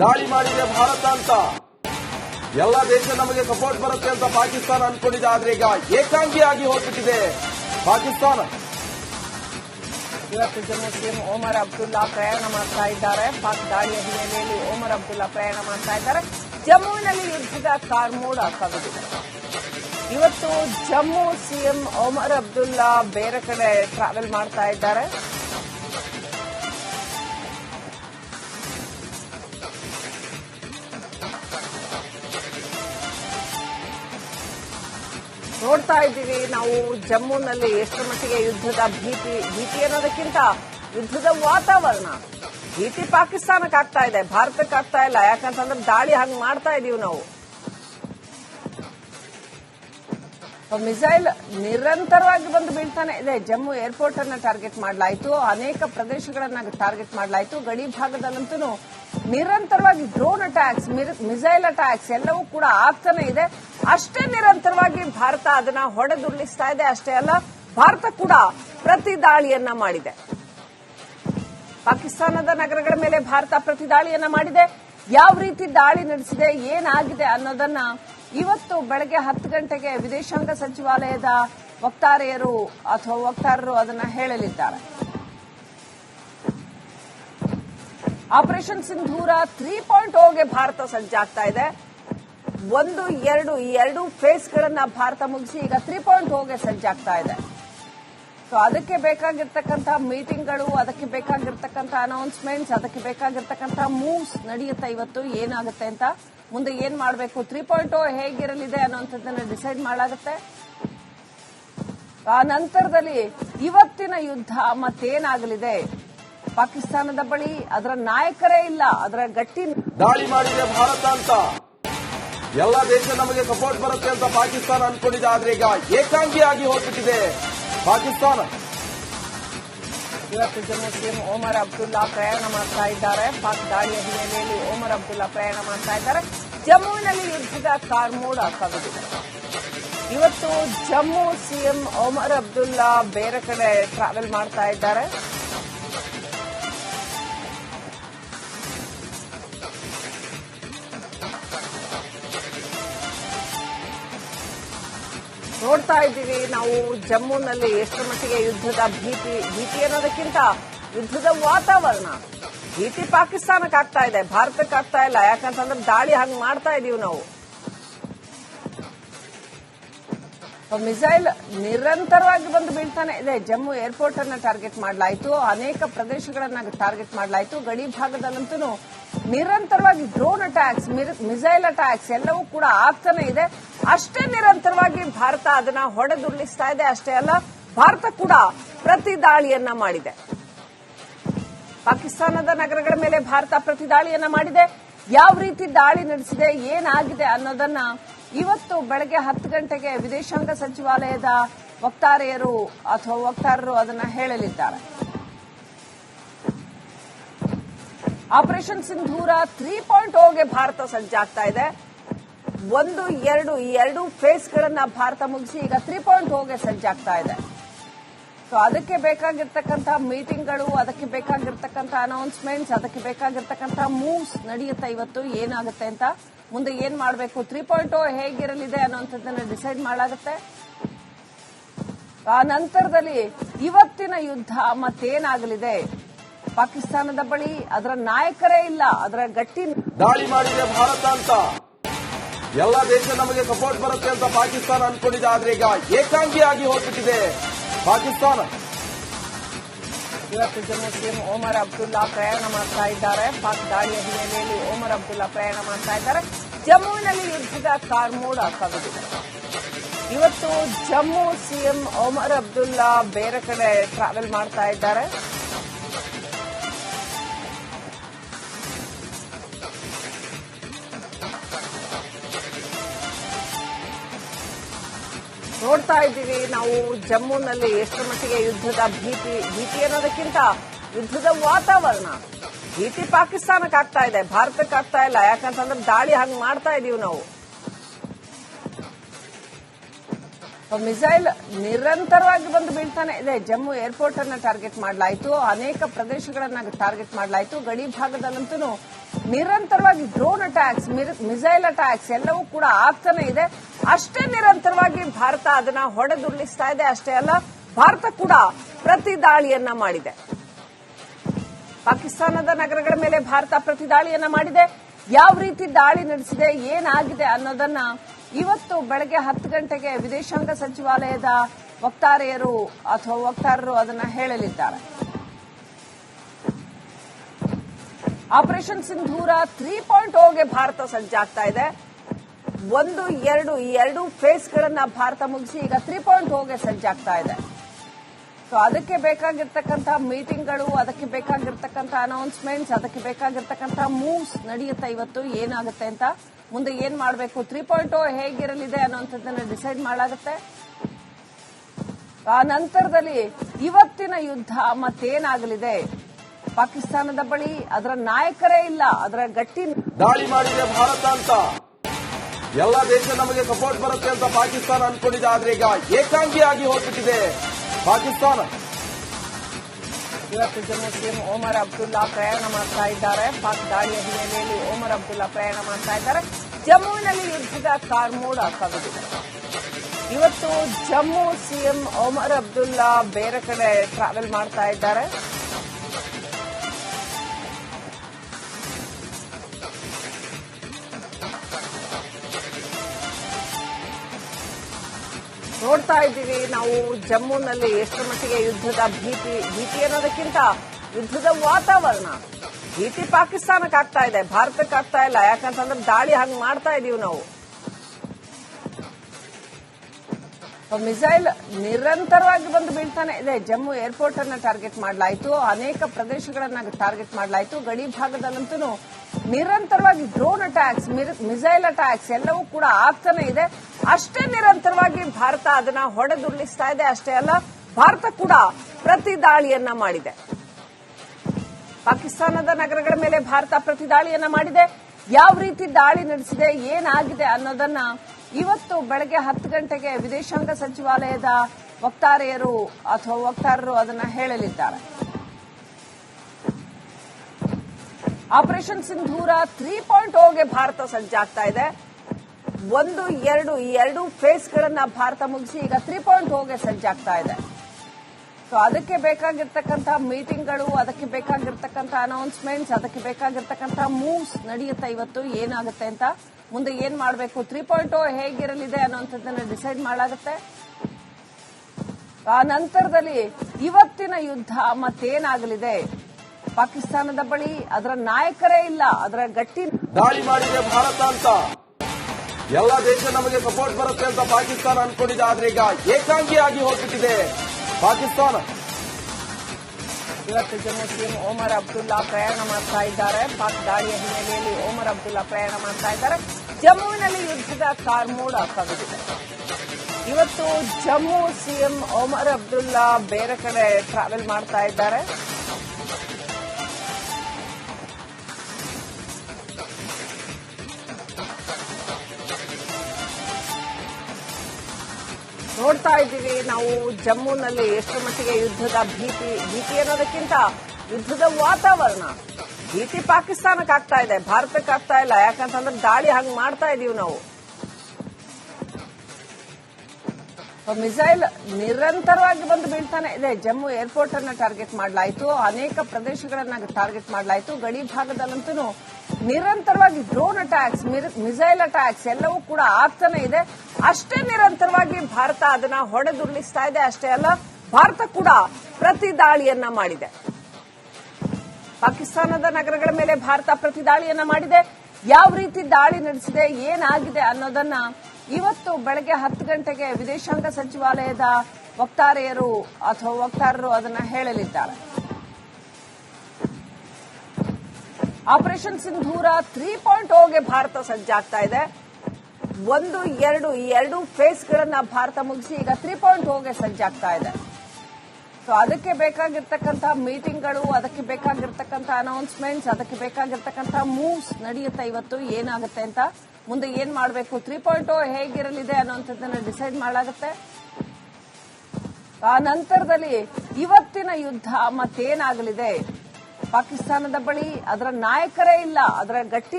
ದಾಳಿ ಮಾಡಿದೆ ಭಾರತ ಅಂತ. ಎಲ್ಲ ದೇಶ ನಮಗೆ ಸಪೋರ್ಟ್ ಬರುತ್ತೆ ಅಂತ ಪಾಕಿಸ್ತಾನ ಅನ್ಕೊಂಡಿದೆ. ಆದ್ರೆ ಈಗ ಏಕಾಂಗಿಯಾಗಿ ಹೋಗ್ಬಿಟ್ಟಿದೆ ಪಾಕಿಸ್ತಾನ. ಇವತ್ತು ಜಮ್ಮು ಸಿಎಂ ಓಮರ್ ಅಬ್ದುಲ್ಲಾ ಪ್ರಯಾಣ ಮಾಡ್ತಾ ಇದ್ದಾರೆ. ಪಾಕ್ ದಾಳಿಯ ಹಿನ್ನೆಲೆಯಲ್ಲಿ ಓಮರ್ ಅಬ್ದುಲ್ಲಾ ಪ್ರಯಾಣ ಮಾಡ್ತಾ ಇದ್ದಾರೆ. ಜಮ್ಮುವಿನಲ್ಲಿ ಯುದ್ಧದ ಕಾರ್ಮೋಡ ಕವಿದಿದೆ. ಇವತ್ತು ಜಮ್ಮು ಸಿಎಂ ಓಮರ್ ಅಬ್ದುಲ್ಲಾ ಬೇರೆ ಕಡೆ ಟ್ರಾವೆಲ್ ಮಾಡ್ತಾ ಇದ್ದಾರೆ. ನೋಡ್ತಾ ಇದ್ದೀವಿ. ನಾವು ಜಮ್ಮುನಲ್ಲಿ ಎಷ್ಟು ಮಟ್ಟಿಗೆ ಯುದ್ಧದ ಭೀತಿ ಭೀತಿ ಅನ್ನೋದಕ್ಕಿಂತ ಯುದ್ಧದ ವಾತಾವರಣ. ಭೀತಿ ಪಾಕಿಸ್ತಾನಕ್ಕೆ ಆಗ್ತಾ ಇದೆ. ಭಾರತಕ್ಕೆ ಆಗ್ತಾ ಇಲ್ಲ. ಯಾಕಂತಂದ್ರೆ ದಾಳಿ ಹಂಗೆ ಮಾಡ್ತಾ ಇದೀವಿ ನಾವು. ಮಿಸೈಲ್ ನಿರಂತರವಾಗಿ ಬಂದು ಬೀಳ್ತಾನೆ. ಇದೆ, ಜಮ್ಮು ಏರ್ಪೋರ್ಟ್ ಅನ್ನ ಟಾರ್ಗೆಟ್ ಮಾಡಲಾಯಿತು. ಅನೇಕ ಪ್ರದೇಶಗಳನ್ನ ಟಾರ್ಗೆಟ್ ಮಾಡಲಾಯಿತು. ಗಡಿ ಭಾಗದಲ್ಲಂತೂ ನಿರಂತರವಾಗಿ ಡ್ರೋನ್ ಅಟ್ಯಾಕ್ಸ್ ಮಿಸೈಲ್ ಅಟ್ಯಾಕ್ಸ್ ಎಲ್ಲವೂ ಕೂಡ ಆಗ್ತಾನೆ ಇದೆ. ಅಷ್ಟೇ ನಿರಂತರವಾಗಿ ಭಾರತ ಅದನ್ನ ಹೊಡೆದುರುಳಿಸ್ತಾ ಇದೆ. ಅಷ್ಟೇ ಅಲ್ಲ, ಭಾರತ ಕೂಡ ಪ್ರತಿ ದಾಳಿಯನ್ನ ಮಾಡಿದೆ. ಪಾಕಿಸ್ತಾನದ ನಗರಗಳ ಮೇಲೆ ಭಾರತ ಪ್ರತಿ ದಾಳಿಯನ್ನ ಮಾಡಿದೆ. ಯಾವ ರೀತಿ ದಾಳಿ ನಡೆಸಿದೆ, ಏನಾಗಿದೆ ಅನ್ನೋದನ್ನ ಇವತ್ತು ಬೆಳಗ್ಗೆ ಹತ್ತು ಗಂಟೆಗೆ ವಿದೇಶಾಂಗ ಸಚಿವಾಲಯದ ವಕ್ತಾರೆಯರು ಅಥವಾ ವಕ್ತಾರರು ಅದನ್ನ ಹೇಳಲಿದ್ದಾರೆ. ಆಪರೇಷನ್ ಸಿಂಧೂರ ತ್ರೀ ಪಾಯಿಂಟ್ ಓಗೆ ಭಾರತ ಸಜ್ಜಾಗ್ತಾ ಇದೆ. ಒಂದು, ಎರಡು, ಈ ಎರಡು ಫೇಸ್ಗಳನ್ನ ಭಾರತ ಮುಗಿಸಿ ಈಗ ತ್ರೀ ಪಾಯಿಂಟ್ ಓಗೆ ಸಜ್ಜಾಗ್ತಾ ಇದೆ. ಸೊ ಅದಕ್ಕೆ ಬೇಕಾಗಿರ್ತಕ್ಕಂಥ ಮೀಟಿಂಗ್ಗಳು ಅದಕ್ಕೆ ಬೇಕಾಗಿರ್ತಕ್ಕಂಥ ಅನೌನ್ಸ್ಮೆಂಟ್ಸ್ ಅದಕ್ಕೆ ಬೇಕಾಗಿರ್ತಕ್ಕಂಥ ಮೂವ್ಸ್ ನಡೆಯುತ್ತೆ ಇವತ್ತು ಏನಾಗುತ್ತೆ ಅಂತ ಮುಂದೆ ಏನ್ ಮಾಡಬೇಕು? ತ್ರೀ ಪಾಯಿಂಟ್ ಹೇಗಿರಲಿದೆ ಅನ್ನೋಂಥದ್ದನ್ನ ಡಿಸೈಡ್ ಮಾಡಲಾಗುತ್ತೆ ಆ ನಂತರದಲ್ಲಿ ಇವತ್ತಿನ ಯುದ್ಧ ಮತ್ತೇನಾಗಲಿದೆ? ಪಾಕಿಸ್ತಾನದ ಬಳಿ ಅದರ ನಾಯಕರೇ ಇಲ್ಲ, ಅದರ ಗಟ್ಟಿ ದಾಳಿ ಮಾಡಿದೆ ಭಾರತ ಅಂತ. ಎಲ್ಲ ದೇಶ ನಮಗೆ ಸಪೋರ್ಟ್ ಬರುತ್ತೆ ಅಂತ ಪಾಕಿಸ್ತಾನ ಅನ್ಕೊಂಡಿದೆ, ಆದ್ರೆ ಈಗ ಏಕಾಂಗಿಯಾಗಿ ಹೋಗ್ಬಿಟ್ಟಿದೆ ಪಾಕಿಸ್ತಾನ. ಇವತ್ತು ಜನ ಸಿಎಂ ಓಮರ್ ಅಬ್ದುಲ್ಲಾ ಪ್ರಯಾಣ ಮಾಡ್ತಾ ಇದ್ದಾರೆ. ಪಾಕ್ ದಾಳಿಯ ಹಿನ್ನೆಲೆಯಲ್ಲಿ ಓಮರ್ ಅಬ್ದುಲ್ಲಾ ಪ್ರಯಾಣ ಮಾಡ್ತಾ ಇದ್ದಾರೆ. ಜಮ್ಮುವಿನಲ್ಲಿ ಯುದ್ಧದ ಕಾರ್ಮೋಡ ಕವಿದಿದೆ. ಇವತ್ತು ಜಮ್ಮು ಸಿಎಂ ಓಮರ್ ಅಬ್ದುಲ್ಲಾ ಬೇರೆ ಕಡೆ ಟ್ರಾವೆಲ್ ಮಾಡ್ತಾ ಇದ್ದಾರೆ. ನೋಡ್ತಾ ಇದ್ದೀವಿ. ನಾವು ಜಮ್ಮುನಲ್ಲಿ ಎಷ್ಟು ಮಟ್ಟಿಗೆ ಯುದ್ಧದ ಭೀತಿ ಭೀತಿ ಅನ್ನೋದಕ್ಕಿಂತ ಯುದ್ಧದ ವಾತಾವರಣ. ಭೀತಿ ಪಾಕಿಸ್ತಾನಕ್ಕೆ ಆಗ್ತಾ ಇದೆ. ಭಾರತಕ್ಕೆ ಆಗ್ತಾ ಇಲ್ಲ. ಯಾಕಂತಂದ್ರೆ ದಾಳಿ ಹಂಗೆ ಮಾಡ್ತಾ ಇದೀವಿ ನಾವು. ಮಿಸೈಲ್ ನಿರಂತರವಾಗಿ ಬಂದು ಬೀಳ್ತಾನೆ ಇದೆ. ಜಮ್ಮು ಏರ್ಪೋರ್ಟ್ ಅನ್ನ ಟಾರ್ಗೆಟ್ ಮಾಡಲಾಯಿತು. ಅನೇಕ ಪ್ರದೇಶಗಳನ್ನ ಟಾರ್ಗೆಟ್ ಮಾಡಲಾಯಿತು. ಗಡಿ ಭಾಗದಲ್ಲಂತೂ ನಿರಂತರವಾಗಿ ಡ್ರೋನ್ ಅಟ್ಯಾಕ್ಸ್ ಮಿಸೈಲ್ ಅಟ್ಯಾಕ್ಸ್ ಎಲ್ಲವೂ ಕೂಡ ಆಗ್ತಾನೆ ಇದೆ. ಅಷ್ಟೇ ನಿರಂತರವಾಗಿ ಭಾರತ ಅದನ್ನ ಹೊಡೆದುರುಳಿಸ್ತಾ ಇದೆ, ಅಷ್ಟೇ ಅಲ್ಲ, ಭಾರತ ಕೂಡ ಪ್ರತಿ ದಾಳಿಯನ್ನ ಮಾಡಿದೆ. ಪಾಕಿಸ್ತಾನದ ನಗರಗಳ ಮೇಲೆ ಭಾರತ ಪ್ರತಿ ದಾಳಿಯನ್ನ ಮಾಡಿದೆ. ಯಾವ ರೀತಿ ದಾಳಿ ನಡೆಸಿದೆ, ಏನಾಗಿದೆ ಅನ್ನೋದನ್ನ ಇವತ್ತು ಬೆಳಗ್ಗೆ ಹತ್ತು ಗಂಟೆಗೆ ವಿದೇಶಾಂಗ ಸಚಿವಾಲಯದ ವಕ್ತಾರೆಯರು ಅಥವಾ ವಕ್ತಾರರು ಅದನ್ನ ಹೇಳಲಿದ್ದಾರೆ. ಆಪರೇಷನ್ ಸಿಂಧೂರ ತ್ರೀ ಪಾಯಿಂಟ್ ಓಗೆ ಭಾರತ ಸಜ್ಜಾಗ್ತಾ ಇದೆ. ಒಂದು, ಎರಡು, ಈ ಎರಡು ಫೇಸ್ಗಳನ್ನ ಭಾರತ ಮುಗಿಸಿ ಈಗ ತ್ರೀ ಪಾಯಿಂಟ್ ಓಗೆ ಸಜ್ಜಾಗ್ತಾ ಇದೆ. ಸೊ ಅದಕ್ಕೆ ಬೇಕಾಗಿರ್ತಕ್ಕಂಥ ಮೀಟಿಂಗ್ಗಳು ಅದಕ್ಕೆ ಬೇಕಾಗಿರ್ತಕ್ಕಂಥ ಅನೌನ್ಸ್ಮೆಂಟ್ಸ್ ಅದಕ್ಕೆ ಬೇಕಾಗಿರ್ತಕ್ಕಂಥ ಮೂವ್ಸ್ ನಡೆಯುತ್ತೆ ಇವತ್ತು, ಏನಾಗುತ್ತೆ ಅಂತ. ಮುಂದೆ ಏನ್ ಮಾಡಬೇಕು? ತ್ರೀ ಪಾಯಿಂಟ್ ಹೇಗಿರಲಿದೆ ಅನ್ನೋಂಥದ್ದನ್ನ ಡಿಸೈಡ್ ಮಾಡಲಾಗುತ್ತೆ ಆ ನಂತರದಲ್ಲಿ ಇವತ್ತಿನ ಯುದ್ಧ ಮತ್ತೇನಾಗಲಿದೆ? ಪಾಕಿಸ್ತಾನದ ಬಳಿ ಅದರ ನಾಯಕರೇ ಇಲ್ಲ ಅದರ ಗಟ್ಟಿ ದಾಳಿ ಮಾಡಿದೆ ಭಾರತ ಅಂತ. ಎಲ್ಲ ದೇಶ ನಮಗೆ ಸಪೋರ್ಟ್ ಬರುತ್ತೆ ಅಂತ ಪಾಕಿಸ್ತಾನ ಅನ್ಕೊಂಡಿದೆ. ಆದ್ರೆ ಈಗ ಏಕಾಂಗಿಯಾಗಿ ಹೋಗ್ಬಿಟ್ಟಿದೆ ಪಾಕಿಸ್ತಾನ. ಇವತ್ತು ಜಮ್ಮು ಸಿಎಂ ಓಮರ್ ಅಬ್ದುಲ್ಲಾ ಪ್ರಯಾಣ ಮಾಡ್ತಾ ಇದ್ದಾರೆ. ಪಾಕ್ ದಾಳಿಯ ಹಿನ್ನೆಲೆಯಲ್ಲಿ ಓಮರ್ ಅಬ್ದುಲ್ಲಾ ಪ್ರಯಾಣ ಮಾಡ್ತಾ ಇದ್ದಾರೆ. ಜಮ್ಮುವಿನಲ್ಲಿ ಯುದ್ಧದ ಕಾರ್ಮೋಡ ಕವಿದಿದೆ. ಇವತ್ತು ಜಮ್ಮು ಸಿಎಂ ಓಮರ್ ಅಬ್ದುಲ್ಲಾ ಬೇರೆ ಕಡೆ ಟ್ರಾವೆಲ್ ಮಾಡ್ತಾ ಇದ್ದಾರೆ. ನೋಡ್ತಾ ಇದ್ದೀವಿ. ನಾವು ಜಮ್ಮುನಲ್ಲಿ ಎಷ್ಟು ಮಟ್ಟಿಗೆ ಯುದ್ಧದ ಭೀತಿ ಭೀತಿ ಅನ್ನೋದಕ್ಕಿಂತ ಯುದ್ಧದ ವಾತಾವರಣ. ಭೀತಿ ಪಾಕಿಸ್ತಾನಕ್ಕೆ ಆಗ್ತಾ ಇದೆ. ಭಾರತಕ್ಕೆ ಆಗ್ತಾ ಇಲ್ಲ. ಯಾಕಂತಂದ್ರೆ ದಾಳಿ ಹಂಗೆ ಮಾಡ್ತಾ ಇದೀವಿ ನಾವು. ಮಿಸೈಲ್ ನಿರಂತರವಾಗಿ ಬಂದು ಬೀಳ್ತಾನೆ. ಇದೆ, ಜಮ್ಮು ಏರ್ಪೋರ್ಟ್ ಅನ್ನ ಟಾರ್ಗೆಟ್ ಮಾಡಲಾಯಿತು. ಅನೇಕ ಪ್ರದೇಶಗಳನ್ನ ಟಾರ್ಗೆಟ್ ಮಾಡಲಾಯಿತು. ಗಡಿ ಭಾಗದಲ್ಲಂತೂ ನಿರಂತರವಾಗಿ ಡ್ರೋನ್ ಅಟ್ಯಾಕ್ಸ್ ಮಿಸೈಲ್ ಅಟ್ಯಾಕ್ಸ್ ಎಲ್ಲವೂ ಕೂಡ ಆಗ್ತಾನೆ ಇದೆ. ಅಷ್ಟೇ ನಿರಂತರವಾಗಿ ಭಾರತ ಅದನ್ನ ಹೊಡೆದುರುಳಿಸ್ತಾ ಇದೆ. ಅಷ್ಟೇ ಅಲ್ಲ, ಭಾರತ ಕೂಡ ಪ್ರತಿ ದಾಳಿಯನ್ನ ಮಾಡಿದೆ. ಪಾಕಿಸ್ತಾನದ ನಗರಗಳ ಮೇಲೆ ಭಾರತ ಪ್ರತಿ ದಾಳಿಯನ್ನ ಮಾಡಿದೆ. ಯಾವ ರೀತಿ ದಾಳಿ ನಡೆಸಿದೆ, ಏನಾಗಿದೆ ಅನ್ನೋದನ್ನ ಇವತ್ತು ಬೆಳಗ್ಗೆ ಹತ್ತು ಗಂಟೆಗೆ ವಿದೇಶಾಂಗ ಸಚಿವಾಲಯದ ವಕ್ತಾರೆಯರು ಅಥವಾ ವಕ್ತಾರರು ಅದನ್ನ ಹೇಳಲಿದ್ದಾರೆ. ಆಪರೇಷನ್ ಸಿಂಧೂರ ತ್ರೀ ಪಾಯಿಂಟ್ ಓಗೆ ಭಾರತ ಸಜ್ಜಾಗ್ತಾ ಇದೆ. ಒಂದು, ಎರಡು, ಈ ಎರಡು ಫೇಸ್ಗಳನ್ನ ಭಾರತ ಮುಗಿಸಿ ಈಗ ತ್ರೀ ಪಾಯಿಂಟ್ ಓಗೆ ಸಜ್ಜಾಗ್ತಾ ಇದೆ. ಸೊ ಅದಕ್ಕೆ ಬೇಕಾಗಿರ್ತಕ್ಕಂಥ ಮೀಟಿಂಗ್ಗಳು ಅದಕ್ಕೆ ಬೇಕಾಗಿರ್ತಕ್ಕಂಥ ಅನೌನ್ಸ್ಮೆಂಟ್ಸ್ ಅದಕ್ಕೆ ಬೇಕಾಗಿರ್ತಕ್ಕಂಥ ಮೂವ್ಸ್ ನಡೆಯುತ್ತೆ ಇವತ್ತು ಏನಾಗುತ್ತೆ ಅಂತ ಮುಂದೆ ಏನ್ ಮಾಡಬೇಕು? ತ್ರೀ ಪಾಯಿಂಟ್ ಹೇಗಿರಲಿದೆ ಅನ್ನೋಂಥದ್ದನ್ನ ಡಿಸೈಡ್ ಮಾಡಲಾಗುತ್ತೆ ಆ ನಂತರದಲ್ಲಿ ಇವತ್ತಿನ ಯುದ್ಧ ಮತ್ತೇನಾಗಲಿದೆ? ಪಾಕಿಸ್ತಾನದ ಬಳಿ ಅದರ ನಾಯಕರೇ ಇಲ್ಲ ಅದರ ಗಟ್ಟಿ ದಾಳಿ ಮಾಡಿದೆ ಭಾರತ ಅಂತ. ಎಲ್ಲ ದೇಶ ನಮಗೆ ಸಪೋರ್ಟ್ ಬರುತ್ತೆ ಅಂತ ಪಾಕಿಸ್ತಾನ ಅನ್ಕೊಂಡಿದೆ ಆದ್ರೆ ಈಗ ಏಕಾಂಗಿಯಾಗಿ ಹೋಗ್ಬಿಟ್ಟಿದೆ ಪಾಕಿಸ್ತಾನ. ಇವತ್ತು ಜನ ಸಿಎಂ ಓಮರ್ ಅಬ್ದುಲ್ಲಾ ಪ್ರಯಾಣ ಮಾಡ್ತಾ ಇದ್ದಾರೆ. ಪಾಕ್ ದಾಳಿಯ ಹಿನ್ನೆಲೆಯಲ್ಲಿ ಓಮರ್ ಅಬ್ದುಲ್ಲಾ ಪ್ರಯಾಣ ಮಾಡ್ತಾ ಇದ್ದಾರೆ. ಜಮ್ಮುವಿನಲ್ಲಿ ಯುದ್ಧದ ಕಾರ್ಮೋಡ ಕವಿದಿದೆ. ಇವತ್ತು ಜಮ್ಮು ಸಿಎಂ ಒಮರ್ ಅಬ್ದುಲ್ಲಾ ಬೇರೆ ಕಡೆ ಟ್ರಾವೆಲ್ ಮಾಡ್ತಾ ಇದ್ದಾರೆ. ನೋಡ್ತಾ ಇದ್ದೀವಿ, ನಾವು ಜಮ್ಮುನಲ್ಲಿ ಎಷ್ಟು ಮಟ್ಟಿಗೆ ಯುದ್ಧದ ಭೀತಿ ಭೀತಿ ಅನ್ನೋದಕ್ಕಿಂತ ಯುದ್ಧದ ವಾತಾವರಣ ಭೀತಿ ಪಾಕಿಸ್ತಾನಕ್ಕೆ ಆಗ್ತಾ ಇದೆ ಭಾರತಕ್ಕೆ ಆಗ್ತಾ ಇಲ್ಲ ಯಾಕಂತಂದ್ರೆ ದಾಳಿ ಹಂಗ್ ಮಾಡ್ತಾ ಇದೀವಿ ನಾವು ಮಿಸೈಲ್ ನಿರಂತರವಾಗಿ ಬಂದು ಬೀಳ್ತಾನೆ ಇದೆ. ಜಮ್ಮು ಏರ್ಪೋರ್ಟ್ ಅನ್ನ ಟಾರ್ಗೆಟ್ ಮಾಡಲಾಯಿತು, ಅನೇಕ ಪ್ರದೇಶಗಳನ್ನ ಟಾರ್ಗೆಟ್ ಮಾಡಲಾಯಿತು. ಗಡಿ ಭಾಗದಲ್ಲಂತೂ ನಿರಂತರವಾಗಿ ಡ್ರೋನ್ ಅಟ್ಯಾಕ್ಸ್ ಮಿಸೈಲ್ ಅಟ್ಯಾಕ್ಸ್ ಎಲ್ಲವೂ ಕೂಡ ಆಗ್ತಾನೆ ಇದೆ. ಅಷ್ಟೇ ನಿರಂತರವಾಗಿ ಭಾರತ ಅದನ್ನ ಹೊಡೆದುರುಳಿಸ್ತಾ ಇದೆ, ಅಷ್ಟೇ ಅಲ್ಲ, ಭಾರತ ಕೂಡ ಪ್ರತಿ ದಾಳಿಯನ್ನ ಮಾಡಿದೆ. ಪಾಕಿಸ್ತಾನದ ನಗರಗಳ ಮೇಲೆ ಭಾರತ ಪ್ರತಿ ದಾಳಿಯನ್ನ ಮಾಡಿದೆ. ಯಾವ ರೀತಿ ದಾಳಿ ನಡೆಸಿದೆ, ಏನಾಗಿದೆ ಅನ್ನೋದನ್ನ ಇವತ್ತು ಬೆಳಗ್ಗೆ ಹತ್ತು ಗಂಟೆಗೆ ವಿದೇಶಾಂಗ ಸಚಿವಾಲಯದ ವಕ್ತಾರೆಯರು ಅಥವಾ ವಕ್ತಾರರು ಅದನ್ನ ಹೇಳಲಿದ್ದಾರೆ. ಆಪರೇಷನ್ ಸಿಂಧೂರ ತ್ರೀ ಪಾಯಿಂಟ್ ಓಗೆ ಭಾರತ ಸಜ್ಜಾಗ್ತಾ ಇದೆ. ಒಂದು, ಎರಡು ಎರಡು ಫೇಸ್ಗಳನ್ನ ಭಾರತ ಮುಗಿಸಿ ಈಗ ತ್ರೀ ಪಾಯಿಂಟ್ ಓಗೆ ಸಜ್ಜಾಗ್ತಾ ಇದೆ. ಸೊ ಅದಕ್ಕೆ ಬೇಕಾಗಿರ್ತಕ್ಕಂಥ ಮೀಟಿಂಗ್ಗಳು ಅದಕ್ಕೆ ಬೇಕಾಗಿರ್ತಕ್ಕಂಥ ಅನೌನ್ಸ್ಮೆಂಟ್ಸ್ ಅದಕ್ಕೆ ಬೇಕಾಗಿರ್ತಕ್ಕಂಥ ಮೂವ್ಸ್ ನಡೆಯುತ್ತೆ ಇವತ್ತು, ಏನಾಗುತ್ತೆ ಅಂತ. ಮುಂದೆ ಏನ್ ಮಾಡಬೇಕು? ತ್ರೀ ಪಾಯಿಂಟ್ ಹೇಗಿರಲಿದೆ ಅನ್ನೋಂಥದ್ದನ್ನ ಡಿಸೈಡ್ ಮಾಡಲಾಗುತ್ತೆ ಆ ನಂತರದಲ್ಲಿ ಇವತ್ತಿನ ಯುದ್ಧ ಮತ್ತೇನಾಗಲಿದೆ? ಪಾಕಿಸ್ತಾನದ ಬಳಿ ಅದರ ನಾಯಕರೇ ಇಲ್ಲ, ಅದರ ಗಟ್ಟಿ ದಾಳಿ ಮಾಡಿದೆ ಭಾರತ ಅಂತ. ಎಲ್ಲ ದೇಶ ನಮಗೆ ಸಪೋರ್ಟ್ ಬರುತ್ತೆ ಅಂತ ಪಾಕಿಸ್ತಾನ ಅನ್ಕೊಂಡಿದೆ, ಆದ್ರೆ ಈಗ ಏಕಾಂಗಿಯಾಗಿ ಹೋಗ್ಬಿಟ್ಟಿದೆ. ಪಾಕಿಸ್ತಾನ. ಇವತ್ತು ಸಿಎಂ ಓಮರ್ ಅಬ್ದುಲ್ಲಾ ಪ್ರಯಾಣ ಮಾಡ್ತಾ ಇದ್ದಾರೆ. ಪಾಕ್ ದಾಳಿಯ ಹಿನ್ನೆಲೆಯಲ್ಲಿ ಓಮರ್ ಅಬ್ದುಲ್ಲಾ ಪ್ರಯಾಣ ಮಾಡ್ತಾ ಇದ್ದಾರೆ. ಜಮ್ಮುವಿನಲ್ಲಿ ಯುದ್ಧದ ಕಾರ್ಮೋಡ ಕವಿದಿದೆ. ಇವತ್ತು ಜಮ್ಮು ಸಿಎಂ ಓಮರ್ ಅಬ್ದುಲ್ಲಾ ಬೇರೆ ಕಡೆ ಟ್ರಾವೆಲ್ ಮಾಡ್ತಾ ಇದ್ದಾರೆ. ನೋಡ್ತಾ ಇದ್ದೀವಿ. ನಾವು ಜಮ್ಮುನಲ್ಲಿ ಎಷ್ಟು ಮಟ್ಟಿಗೆ ಯುದ್ಧದ ಭೀತಿ ಭೀತಿ ಅನ್ನೋದಕ್ಕಿಂತ ಯುದ್ಧದ ವಾತಾವರಣ ಭೀತಿ ಪಾಕಿಸ್ತಾನಕ್ಕೆ ಆಗ್ತಾ ಇದೆ. ಭಾರತಕ್ಕೆ ಆಗ್ತಾ ಇಲ್ಲ. ಯಾಕಂತಂದ್ರೆ ದಾಳಿ ಹಂಗ್ ಮಾಡ್ತಾ ಇದೀವಿ ನಾವು. ಮಿಸೈಲ್ ನಿರಂತರವಾಗಿ ಬಂದು ಬೀಳ್ತಾನೆ ಇದೆ. ಜಮ್ಮು ಏರ್ಪೋರ್ಟ್ ಅನ್ನ ಟಾರ್ಗೆಟ್ ಮಾಡಲಾಯಿತು. ಅನೇಕ ಪ್ರದೇಶಗಳನ್ನ ಟಾರ್ಗೆಟ್ ಮಾಡಲಾಯಿತು. ಗಡಿ ಭಾಗದಲ್ಲಂತೂ ನಿರಂತರವಾಗಿ ಡ್ರೋನ್ ಅಟ್ಯಾಕ್ಸ್ ಮಿಸೈಲ್ ಅಟ್ಯಾಕ್ಸ್ ಎಲ್ಲವೂ ಕೂಡ ಆಗ್ತಾನೆ ಇದೆ. ಅಷ್ಟೇ ನಿರಂತರವಾಗಿ ಭಾರತ ಅದನ್ನ ಹೊಡೆದುರುಳಿಸ್ತಾ ಇದೆ, ಅಷ್ಟೇ ಅಲ್ಲ, ಭಾರತ ಕೂಡ ಪ್ರತಿ ದಾಳಿಯನ್ನ ಮಾಡಿದೆ. ಪಾಕಿಸ್ತಾನದ ನಗರಗಳ ಮೇಲೆ ಭಾರತ ಪ್ರತಿ ದಾಳಿಯನ್ನ ಮಾಡಿದೆ. ಯಾವ ರೀತಿ ದಾಳಿ ನಡೆಸಿದೆ, ಏನಾಗಿದೆ ಅನ್ನೋದನ್ನ ಇವತ್ತು ಬೆಳಗ್ಗೆ ಹತ್ತು ಗಂಟೆಗೆ ವಿದೇಶಾಂಗ ಸಚಿವಾಲಯದ ವಕ್ತಾರೆಯರು ಅಥವಾ ವಕ್ತಾರರು ಅದನ್ನ ಹೇಳಲಿದ್ದಾರೆ. ಆಪರೇಷನ್ ಸಿಂಧೂರ ತ್ರೀ ಪಾಯಿಂಟ್ ಓಗೆ ಭಾರತ ಸಜ್ಜಾಗ್ತಾ ಇದೆ. ಒಂದು, ಎರಡು, ಈ ಎರಡು ಫೇಸ್ಗಳನ್ನ ಭಾರತ ಮುಗಿಸಿ ಈಗ ತ್ರೀ ಪಾಯಿಂಟ್ ಓಗೆ ಸಜ್ಜಾಗ್ತಾ ಇದೆ. ಸೊ ಅದಕ್ಕೆ ಬೇಕಾಗಿರ್ತಕ್ಕಂಥ ಮೀಟಿಂಗ್ಗಳು ಅದಕ್ಕೆ ಬೇಕಾಗಿರ್ತಕ್ಕಂಥ ಅನೌನ್ಸ್ಮೆಂಟ್ಸ್ ಅದಕ್ಕೆ ಬೇಕಾಗಿರ್ತಕ್ಕಂಥ ಮೂವ್ಸ್ ನಡೆಯುತ್ತೆ ಇವತ್ತು, ಏನಾಗುತ್ತೆ ಅಂತ ಮುಂದೆ ಏನ್ ಮಾಡಬೇಕು? ತ್ರೀ ಪಾಯಿಂಟ್ ಹೇಗಿರಲಿದೆ ಅನ್ನೋಂಥದ್ದನ್ನ ಡಿಸೈಡ್ ಮಾಡಲಾಗುತ್ತೆ. ಆ ನಂತರದಲ್ಲಿ ಇವತ್ತಿನ ಯುದ್ಧ ಮತ್ತೇನಾಗಲಿದೆ? ಪಾಕಿಸ್ತಾನದ ಬಳಿ, ಅದರ ನಾಯಕರೇ ಇಲ್ಲ, ಅದರ ಗಟ್ಟಿ